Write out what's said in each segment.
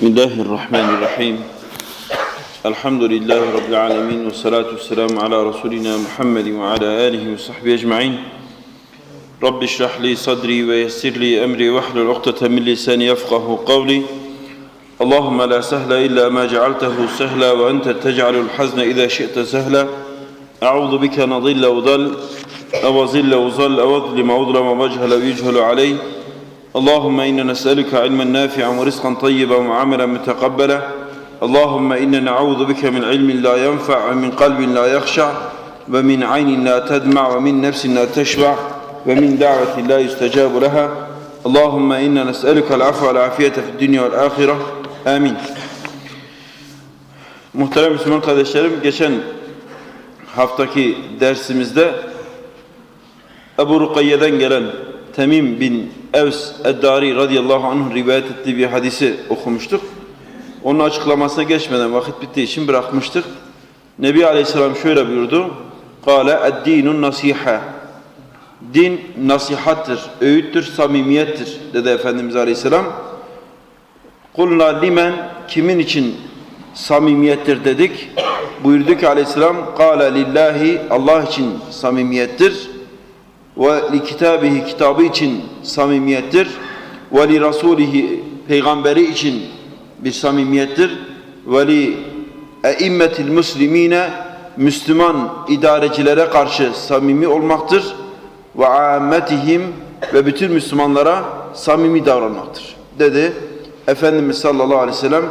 بسم الله الرحمن الرحيم. الحمد لله رب العالمين والصلاة والسلام على رسولنا محمد وعلى آله وصحبه أجمعين. رب اشرح لي صدري ويسر لي أمري واحلل عقدة من لساني يفقه قولي. اللهم لا سهل إلا ما جعلته سهلا وأنت تجعل الحزن إذا شئت سهلا. أعوذ بك نضل وضل أو ظل وظل أو أظلم وأظلم وأجهل ويجهل علي. اللهم إنا نسألك علما نافعا ورزقا طيبا وعملا متقبلا. اللهم إنا نعوذ بك من علم لا ينفع ومن قلب لا يخشع ومن عين لا تدمع ومن نفس لا تشبع ومن دعوة لا يستجاب لها. اللهم إنا نسألك العفو والعافية في الدنيا والآخرة. آمين. Muhterem Müslüman kardeşlerim, geçen haftaki dersimizde Ebu Rukayye'den gelen Temim bin Evs Eddari radıyallahu anh rivayet ettiği bir hadisi okumuştuk. Onun açıklamasına geçmeden vakit bittiği için bırakmıştık. Nebi Aleyhisselam şöyle buyurdu. Kale eddinun nasiha. Din nasihattır, öğüttür, samimiyettir dedi Efendimiz Aleyhisselam. Kulna limen kimin için samimiyettir dedik. Buyurdu ki Aleyhisselam Kale lillahi Allah için samimiyettir ve li kitabihi kitabı için samimiyettir. Ve li rasulihi peygamberi için bir samimiyettir. Ve li eimmetil muslimine Müslüman idarecilere karşı samimi olmaktır. Ve ammetihim ve bütün Müslümanlara samimi davranmaktır dedi Efendimiz sallallahu aleyhi ve sellem.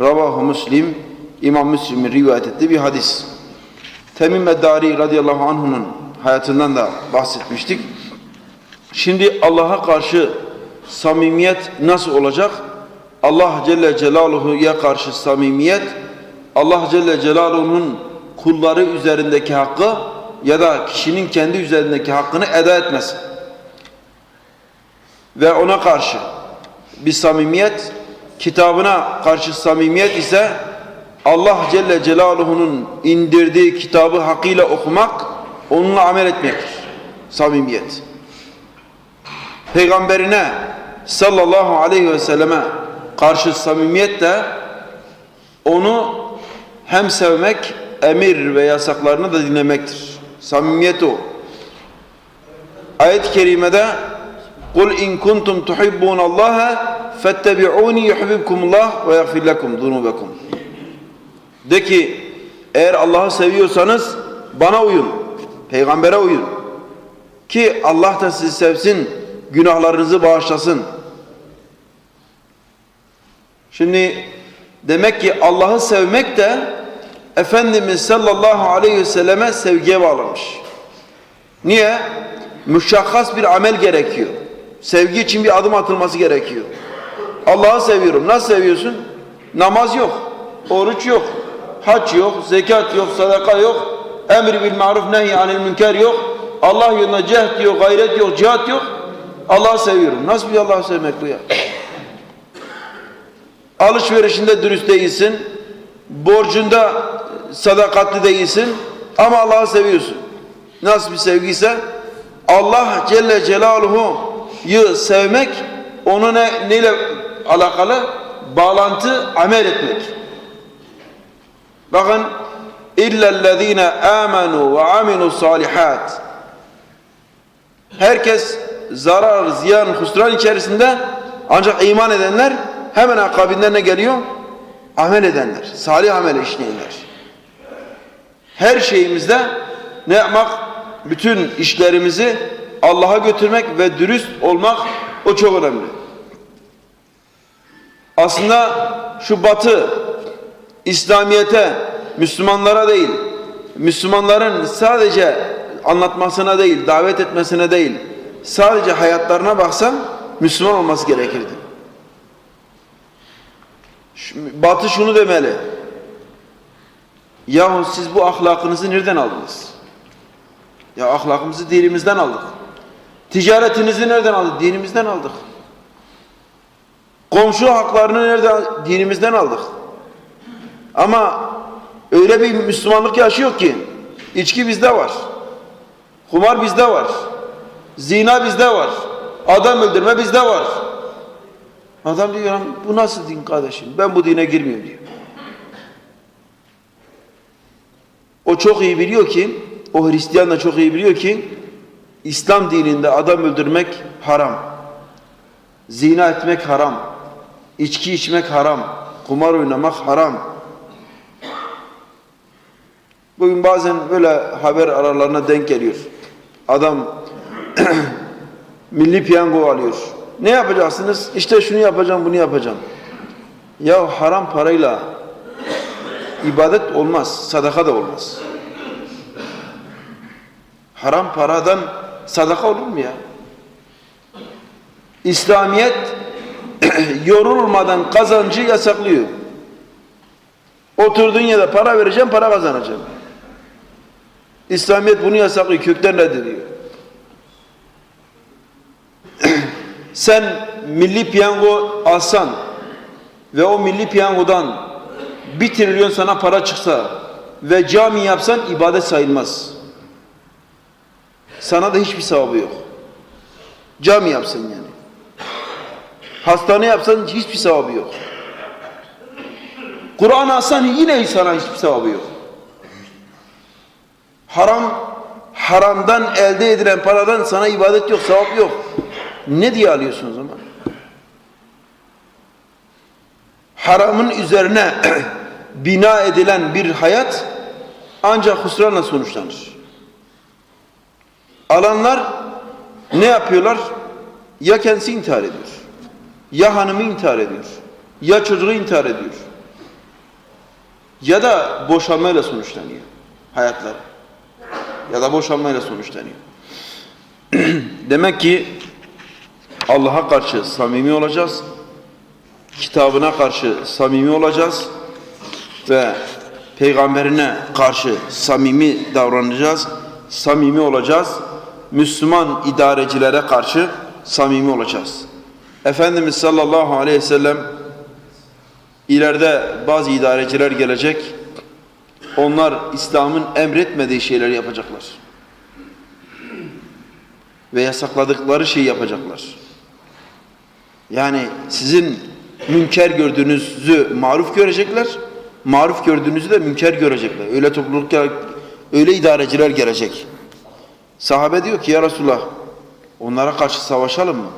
Ravahu Müslim İmam Müslim'in rivayet ettiği bir hadis. Temim Eddari radıyallahu anh'unun hayatından da bahsetmiştik. Şimdi Allah'a karşı samimiyet nasıl olacak? Allah Celle Celaluhu'ya karşı samimiyet, Allah Celle Celaluhu'nun kulları üzerindeki hakkı ya da kişinin kendi üzerindeki hakkını eda etmesi. Ve ona karşı bir samimiyet, kitabına karşı samimiyet ise Allah Celle Celaluhu'nun indirdiği kitabı hakkıyla okumak, onunla amel etmektir. Samimiyet. Peygamberine sallallahu aleyhi ve selleme karşı samimiyet de onu hem sevmek, emir ve yasaklarını da dinlemektir. Samimiyet o. Ayet-i kerimede قُلْ اِنْ كُنْتُمْ تُحِبُّونَ اللّٰهَ فَاتَّبِعُونِ يُحْبِبْكُمُ اللّٰهِ وَيَغْفِرْ لَكُمْ ذُنُوبَكُمْ De ki eğer Allah'ı seviyorsanız bana uyun, peygambere uyun. Ki Allah da sizi sevsin, günahlarınızı bağışlasın. Şimdi demek ki Allah'ı sevmek de Efendimiz sallallahu aleyhi ve selleme sevgiye bağlamış. Niye? Müşakkas bir amel gerekiyor. Sevgi için bir adım atılması gerekiyor. Allah'ı seviyorum. Nasıl seviyorsun? Namaz yok, oruç yok, hac yok, zekat yok, sadaka yok, emri bil maruf nehy anil münker yok, Allah yolunda cehd yok, gayret yok, cihat yok. Allah'ı seviyorum. Nasıl bir Allah'ı sevmek bu ya? Alışverişinde dürüst değilsin, borcunda sadakatli değilsin ama Allah'ı seviyorsun. Nasıl bir sevgiyse Allah Celle Celaluhu'yu sevmek onu ne, neyle alakalı? Bağlantı, amel etmek. Bakın illellezine amenu ve aminu salihat Herkes zarar, ziyan, husran içerisinde ancak iman edenler hemen akabinden ne geliyor? Amel edenler, salih amel işleyenler. Her şeyimizde ne yapmak? Bütün işlerimizi Allah'a götürmek ve dürüst olmak o çok önemli. Aslında şu batı İslamiyete, Müslümanlara değil, Müslümanların sadece anlatmasına değil, davet etmesine değil, sadece hayatlarına baksan Müslüman olması gerekirdi. Batı şunu demeli. Yahu siz bu ahlakınızı nereden aldınız? Ya ahlakımızı dinimizden aldık. Ticaretinizi nereden aldık? Dinimizden aldık. Komşu haklarını nereden? Dinimizden aldık. Ama öyle bir Müslümanlık yaşıyor ki içki bizde var. Kumar bizde var. Zina bizde var. Adam öldürme bizde var. Adam diyor bu nasıl din kardeşim? Ben bu dine girmiyorum diyor. O çok iyi biliyor ki, o Hristiyan da çok iyi biliyor ki İslam dininde adam öldürmek haram. Zina etmek haram. içki içmek haram. Kumar oynamak haram. Bugün bazen böyle haber aralarına denk geliyor. Adam milli piyango alıyor. Ne yapacaksınız? İşte şunu yapacağım, bunu yapacağım. Ya haram parayla ibadet olmaz, sadaka da olmaz. Haram paradan sadaka olur mu ya? İslamiyet yorulmadan kazancı yasaklıyor. Oturduğun yerde para vereceğim, para kazanacağım. İslamiyet bunu yasaklıyor, kökten reddediyor. Sen milli piyango alsan ve o milli piyangodan bir trilyon sana para çıksa ve cami yapsan ibadet sayılmaz. Sana da hiçbir sevabı yok. Cami yapsan yani. Hastane yapsan hiçbir sevabı yok. Kur'an alsan yine sana hiçbir sevabı yok. Haram, haramdan elde edilen paradan sana ibadet yok, sevap yok. Ne diye alıyorsun o zaman? Haramın üzerine bina edilen bir hayat ancak husranla sonuçlanır. Alanlar ne yapıyorlar? Ya kendisi intihar ediyor, ya hanımı intihar ediyor, ya çocuğu intihar ediyor. Ya da boşanmayla sonuçlanıyor hayatları. Ya da boşanmayla sonuçlanıyor. Demek ki Allah'a karşı samimi olacağız. Kitabına karşı samimi olacağız. Ve peygamberine karşı samimi davranacağız. Samimi olacağız. Müslüman idarecilere karşı samimi olacağız. Efendimiz sallallahu aleyhi ve sellem ileride bazı idareciler gelecek. Onlar İslam'ın emretmediği şeyleri yapacaklar. Ve yasakladıkları şeyi yapacaklar. Yani sizin münker gördüğünüzü maruf görecekler. Maruf gördüğünüzü de münker görecekler. Öyle topluluk, öyle idareciler gelecek. Sahabe diyor ki ya Resulullah onlara karşı savaşalım mı?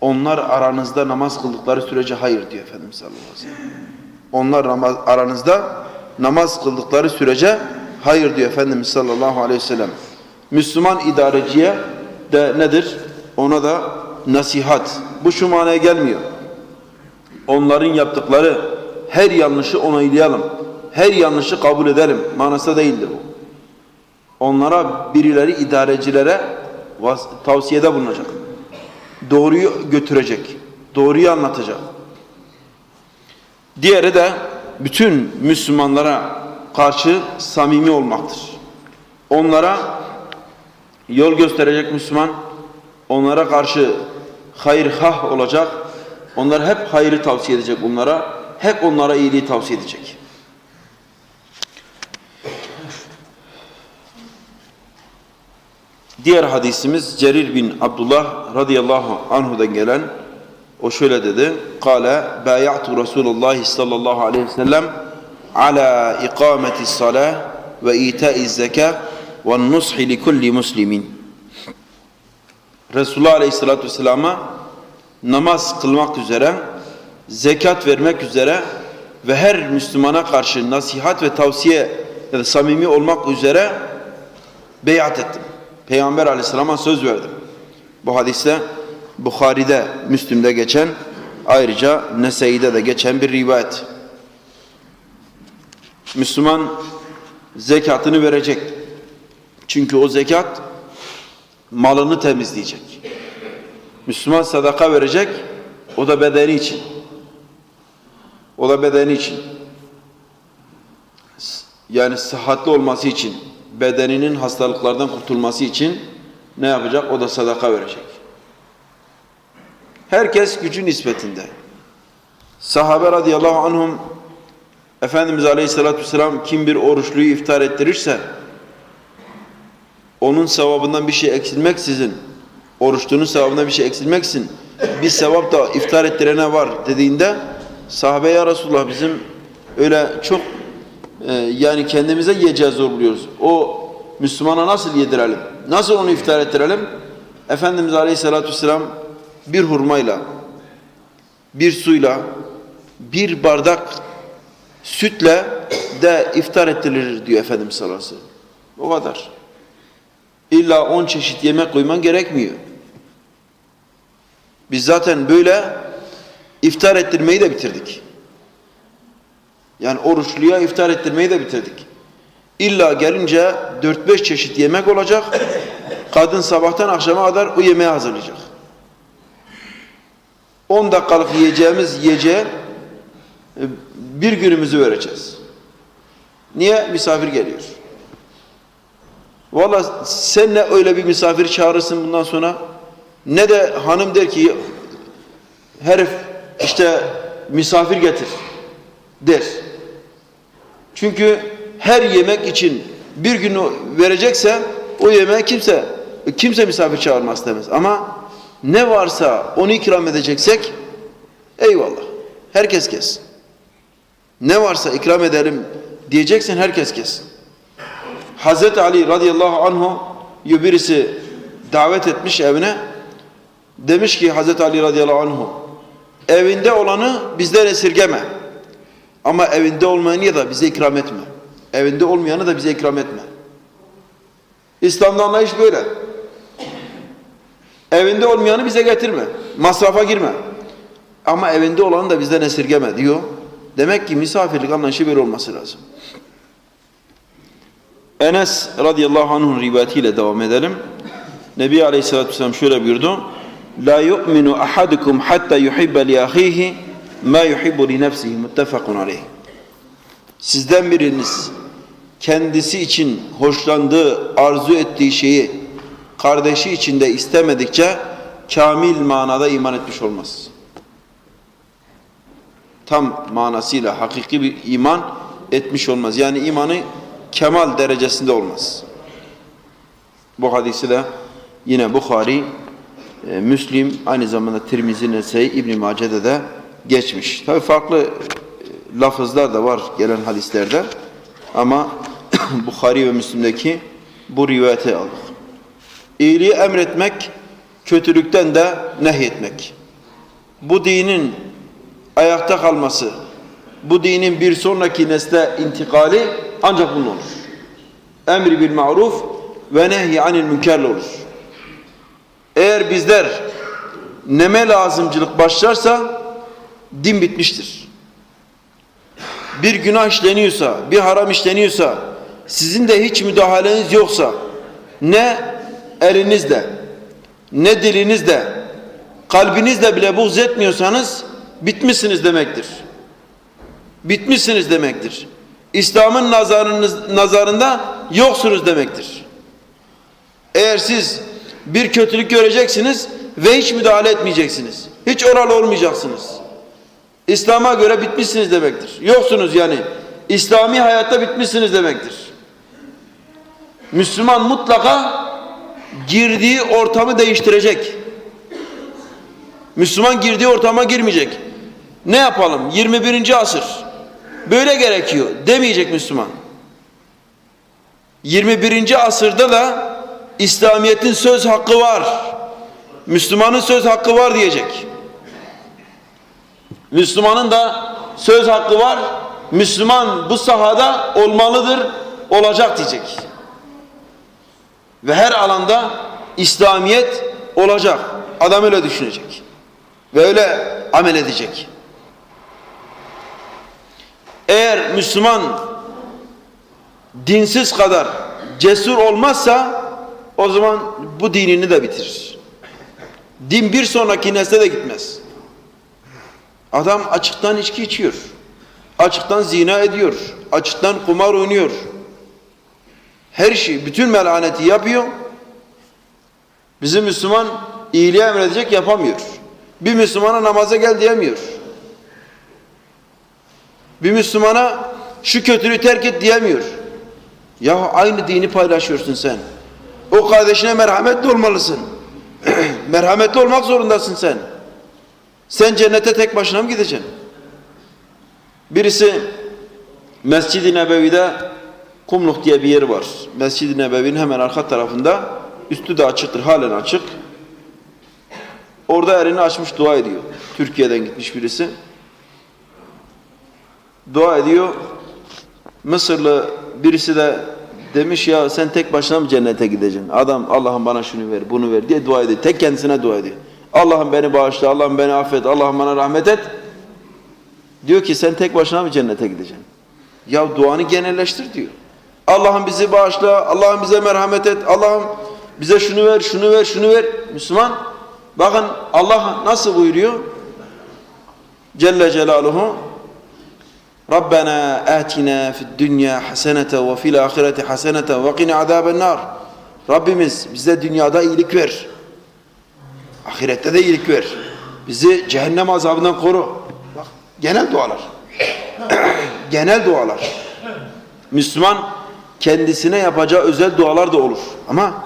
Onlar aranızda namaz kıldıkları sürece hayır diyor Efendimiz sallallahu aleyhi ve sellem. Onlar aranızda namaz kıldıkları sürece hayır diyor Efendimiz sallallahu aleyhi ve sellem. Müslüman idareciye de nedir? Ona da nasihat. Bu şu manaya gelmiyor. Onların yaptıkları her yanlışı onaylayalım. Her yanlışı kabul edelim. Manası değildir bu. Onlara birileri idarecilere tavsiyede bulunacak. Doğruyu götürecek. Doğruyu anlatacak. Diğeri de bütün Müslümanlara karşı samimi olmaktır. Onlara yol gösterecek Müslüman, onlara karşı hayırhah olacak, onlar hep hayrı tavsiye edecek onlara, hep onlara iyiliği tavsiye edecek. Diğer hadisimiz Cerir bin Abdullah radıyallahu anhu'dan gelen o şöyle dedi. Kale bay'atu Resulullah sallallahu aleyhi ve sellem ala ikameti salah ve ita'i zeka ve nushi li kulli muslimin. Resulullah aleyhissalatü vesselama namaz kılmak üzere, zekat vermek üzere ve her Müslümana karşı nasihat ve tavsiye ya da samimi olmak üzere beyat ettim. Peygamber aleyhisselama söz verdim. Bu hadiste Bukhari'de, Müslim'de geçen ayrıca Nese'ide de geçen bir rivayet. Müslüman zekatını verecek. Çünkü o zekat malını temizleyecek. Müslüman sadaka verecek, o da bedeni için. O da bedeni için. Yani sıhhatli olması için, bedeninin hastalıklardan kurtulması için ne yapacak? O da sadaka verecek. Herkes gücü nispetinde. Sahabe radıyallahu anhum Efendimiz aleyhissalatü vesselam kim bir oruçluyu iftar ettirirse onun sevabından bir şey eksilmeksizin oruçluğunun sevabından bir şey eksilmeksin bir sevap da iftar ettirene var dediğinde sahabe ya Resulullah bizim öyle çok e, yani kendimize yiyeceğiz zor buluyoruz. O Müslümana nasıl yedirelim? Nasıl onu iftar ettirelim? Efendimiz Aleyhisselatü Vesselam bir hurmayla, bir suyla, bir bardak sütle de iftar ettirilir diyor Efendimiz sallallahu aleyhi ve sellem. O kadar. İlla on çeşit yemek koyman gerekmiyor. Biz zaten böyle iftar ettirmeyi de bitirdik. Yani oruçluya iftar ettirmeyi de bitirdik. İlla gelince 4-5 çeşit yemek olacak. Kadın sabahtan akşama kadar o yemeği hazırlayacak. 10 dakikalık yiyeceğimiz yiyeceğe e, bir günümüzü vereceğiz. Niye? Misafir geliyor. Valla sen ne öyle bir misafir çağırırsın bundan sonra ne de hanım der ki herif işte misafir getir der. Çünkü her yemek için bir günü verecekse o yemeğe kimse kimse misafir çağırmaz demez. Ama ne varsa onu ikram edeceksek eyvallah. Herkes kessin. Ne varsa ikram edelim diyeceksen herkes kessin. Hazreti Ali radıyallahu anhu birisi davet etmiş evine. Demiş ki Hazreti Ali radıyallahu anhu evinde olanı bizden esirgeme. Ama evinde olmayanı da bize ikram etme. Evinde olmayanı da bize ikram etme. İslam'da anlayış böyle. Evinde olmayanı bize getirme. Masrafa girme. Ama evinde olanı da bizden esirgeme diyor. Demek ki misafirlik anlayışı böyle olması lazım. Enes radıyallahu anh'ın rivayetiyle devam edelim. Nebi aleyhissalatü vesselam şöyle buyurdu. La yu'minu ahadukum hatta yuhibbe li ahihi ma yuhibbu li nefsihi muttefakun aleyh. Sizden biriniz kendisi için hoşlandığı, arzu ettiği şeyi kardeşi için de istemedikçe kamil manada iman etmiş olmaz. Tam manasıyla hakiki bir iman etmiş olmaz. Yani imanı kemal derecesinde olmaz. Bu hadisi de yine Bukhari, e, Müslim, aynı zamanda Tirmizi, Nesai, İbn-i Mace'de de geçmiş. Tabi farklı e, lafızlar da var gelen hadislerde ama Bukhari ve Müslim'deki bu rivayete aldık. İyiliği emretmek, kötülükten de nehyetmek. Bu dinin ayakta kalması, bu dinin bir sonraki nesle intikali ancak bunun olur. Emri bil maruf ve nehy anil münkerle olur. Eğer bizler neme lazımcılık başlarsa din bitmiştir. Bir günah işleniyorsa, bir haram işleniyorsa, sizin de hiç müdahaleniz yoksa, ne elinizle, ne dilinizle, kalbinizle bile buğz etmiyorsanız, bitmişsiniz demektir. Bitmişsiniz demektir. İslam'ın nazarınız, nazarında yoksunuz demektir. Eğer siz bir kötülük göreceksiniz ve hiç müdahale etmeyeceksiniz. Hiç oral olmayacaksınız. İslam'a göre bitmişsiniz demektir. Yoksunuz yani. İslami hayatta bitmişsiniz demektir. Müslüman mutlaka girdiği ortamı değiştirecek. Müslüman girdiği ortama girmeyecek. Ne yapalım? 21. asır. Böyle gerekiyor demeyecek Müslüman. 21. asırda da İslamiyet'in söz hakkı var. Müslümanın söz hakkı var diyecek. Müslümanın da söz hakkı var. Müslüman bu sahada olmalıdır, olacak diyecek. Ve her alanda İslamiyet olacak. Adam öyle düşünecek. Ve öyle amel edecek. Eğer Müslüman dinsiz kadar cesur olmazsa o zaman bu dinini de bitirir. Din bir sonraki nesle de gitmez. Adam açıktan içki içiyor. Açıktan zina ediyor. Açıktan kumar oynuyor. Her şey, bütün melaneti yapıyor. Bizim Müslüman iyiliği emredecek yapamıyor. Bir Müslümana namaza gel diyemiyor. Bir Müslümana şu kötülüğü terk et diyemiyor. Ya aynı dini paylaşıyorsun sen. O kardeşine merhametli olmalısın. merhametli olmak zorundasın sen. Sen cennete tek başına mı gideceksin? Birisi Mescid-i Nebevi'de Kumluk diye bir yer var. Mescid-i Nebevi'nin hemen arka tarafında. Üstü de açıktır, halen açık. Orada elini açmış dua ediyor. Türkiye'den gitmiş birisi. Dua ediyor. Mısırlı birisi de demiş ya sen tek başına mı cennete gideceksin? Adam Allah'ım bana şunu ver, bunu ver diye dua ediyor. Tek kendisine dua ediyor. Allah'ım beni bağışla, Allah'ım beni affet, Allah'ım bana rahmet et. Diyor ki sen tek başına mı cennete gideceksin? Ya duanı genelleştir diyor. Allah'ım bizi bağışla, Allah'ım bize merhamet et, Allah'ım bize şunu ver, şunu ver, şunu ver. Müslüman, bakın Allah nasıl buyuruyor? Celle Celaluhu Rabbena atina fid dünya hasenete ve fil ahireti hasenete ve qina azaben nar. Rabbimiz bize dünyada iyilik ver. Ahirette de iyilik ver. Bizi cehennem azabından koru. Bak genel dualar. genel dualar. Müslüman kendisine yapacağı özel dualar da olur. Ama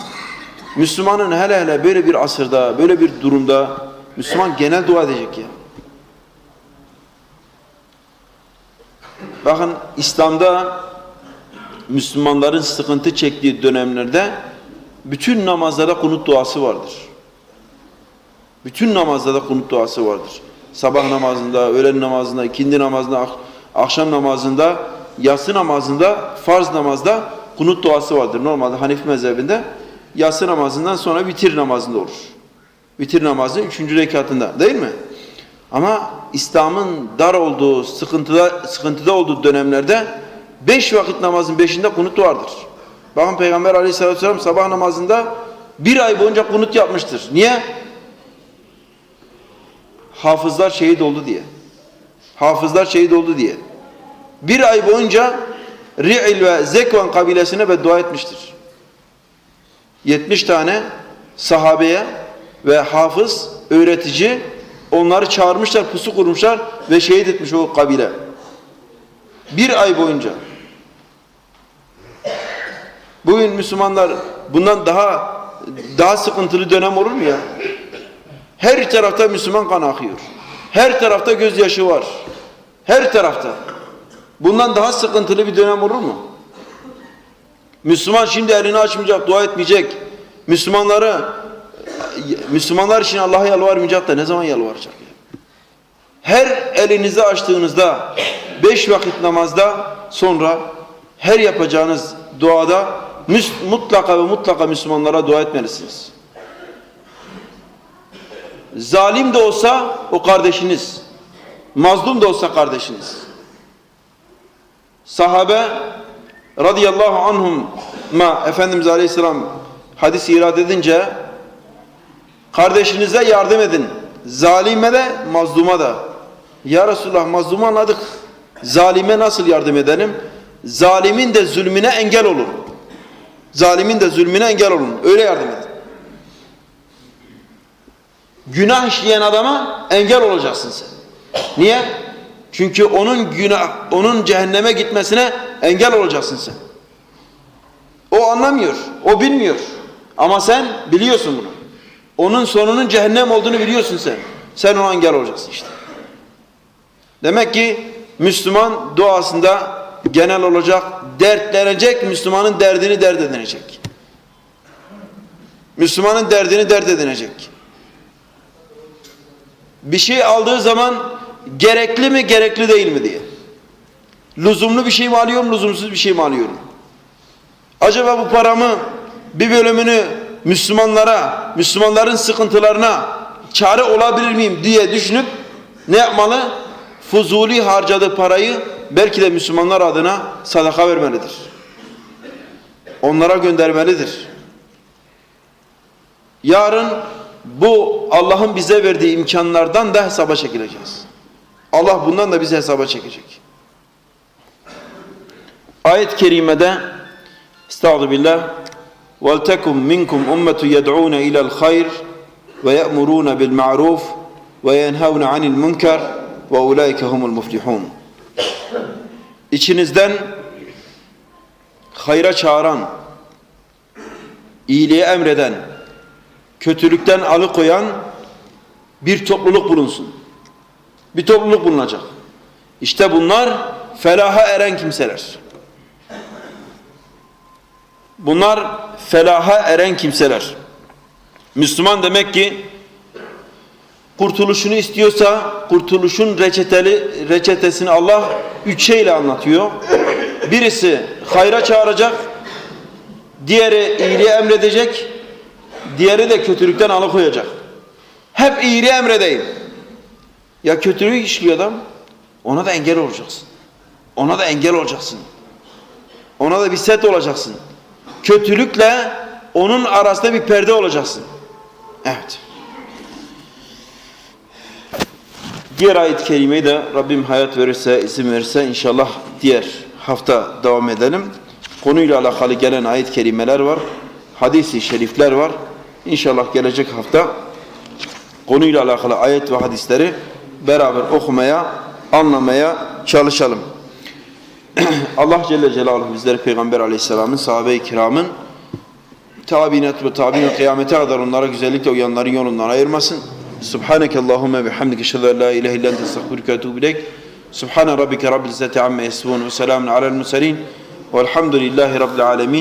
Müslümanın hele hele böyle bir asırda, böyle bir durumda Müslüman genel dua edecek ya. Bakın İslam'da Müslümanların sıkıntı çektiği dönemlerde bütün namazlarda kunut duası vardır. Bütün namazlarda kunut duası vardır. Sabah namazında, öğlen namazında, ikindi namazında, ak- akşam namazında, yatsı namazında, farz namazda kunut duası vardır. Normalde Hanefi mezhebinde yatsı namazından sonra vitir namazında olur. Vitir namazının üçüncü rekatında değil mi? Ama İslam'ın dar olduğu, sıkıntıda, sıkıntıda olduğu dönemlerde beş vakit namazın beşinde kunut vardır. Bakın Peygamber aleyhissalatü vesselam sabah namazında bir ay boyunca kunut yapmıştır. Niye? Hafızlar şehit oldu diye. Hafızlar şehit oldu diye. Bir ay boyunca Ri'il ve Zekvan kabilesine beddua etmiştir. 70 tane sahabeye ve hafız, öğretici onları çağırmışlar, pusu kurmuşlar ve şehit etmiş o kabile. Bir ay boyunca. Bugün Müslümanlar bundan daha daha sıkıntılı dönem olur mu ya? Her tarafta Müslüman kan akıyor. Her tarafta gözyaşı var. Her tarafta. Bundan daha sıkıntılı bir dönem olur mu? Müslüman şimdi elini açmayacak, dua etmeyecek. Müslümanları Müslümanlar için Allah'a yalvarmayacak da ne zaman yalvaracak? ya? Her elinizi açtığınızda beş vakit namazda sonra her yapacağınız duada mutlaka ve mutlaka Müslümanlara dua etmelisiniz. Zalim de olsa o kardeşiniz. Mazlum da olsa kardeşiniz. Sahabe radıyallahu anhum ma Efendimiz Aleyhisselam hadisi irad edince kardeşinize yardım edin. Zalime de mazluma da. Ya Resulullah mazlumu anladık. Zalime nasıl yardım edelim? Zalimin de zulmüne engel olun. Zalimin de zulmüne engel olun. Öyle yardım edin. Günah işleyen adama engel olacaksın sen. Niye? Çünkü onun günah, onun cehenneme gitmesine engel olacaksın sen. O anlamıyor, o bilmiyor. Ama sen biliyorsun bunu. Onun sonunun cehennem olduğunu biliyorsun sen. Sen ona engel olacaksın işte. Demek ki Müslüman duasında genel olacak, dertlenecek, Müslümanın derdini dert edinecek. Müslümanın derdini dert edinecek. Bir şey aldığı zaman gerekli mi, gerekli değil mi diye. Lüzumlu bir şey mi alıyorum, lüzumsuz bir şey mi alıyorum? Acaba bu paramı bir bölümünü Müslümanlara, Müslümanların sıkıntılarına çare olabilir miyim diye düşünüp ne yapmalı? Fuzuli harcadığı parayı belki de Müslümanlar adına sadaka vermelidir. Onlara göndermelidir. Yarın bu Allah'ın bize verdiği imkanlardan da hesaba çekileceğiz. Allah bundan da bizi hesaba çekecek. Ayet-i kerimede Estağfirullah billah وَلْتَكُمْ مِنْكُمْ أُمَّةُ يَدْعُونَ إِلَى الْخَيْرِ وَيَأْمُرُونَ بِالْمَعْرُوفِ وَيَنْهَوْنَ عَنِ الْمُنْكَرِ وَاُولَٰئِكَ هُمُ الْمُفْلِحُونَ İçinizden hayra çağıran, iyiliğe emreden, kötülükten alıkoyan bir topluluk bulunsun. Bir topluluk bulunacak. İşte bunlar felaha eren kimseler. Bunlar felaha eren kimseler. Müslüman demek ki kurtuluşunu istiyorsa kurtuluşun reçeteli reçetesini Allah üç şeyle anlatıyor. Birisi hayra çağıracak, diğeri iyiliği emredecek, diğeri de kötülükten alıkoyacak. Hep iyiliği emredeyim. Ya kötülüğü işliyor adam, ona da engel olacaksın. Ona da engel olacaksın. Ona da bir set olacaksın. Kötülükle onun arasında bir perde olacaksın. Evet. Diğer ayet-i kerimeyi de Rabbim hayat verirse, izin verirse inşallah diğer hafta devam edelim. Konuyla alakalı gelen ayet-i kerimeler var. Hadis-i şerifler var. İnşallah gelecek hafta konuyla alakalı ayet ve hadisleri beraber okumaya, anlamaya çalışalım. Allah Celle Celaluhu bizleri Peygamber Aleyhisselam'ın, sahabe-i kiramın, tabinet ve tabi'in kıyamete kadar onlara güzellikle uyanların yolundan ayırmasın. Subhaneke Allahümme bihamdike eşhedü en la ilahe estağfiruke ve etûbü ileyk. Subhane rabbike rabbil izzeti amme yasifun ve selamun alel murselin. Velhamdülillahi rabbil alemin.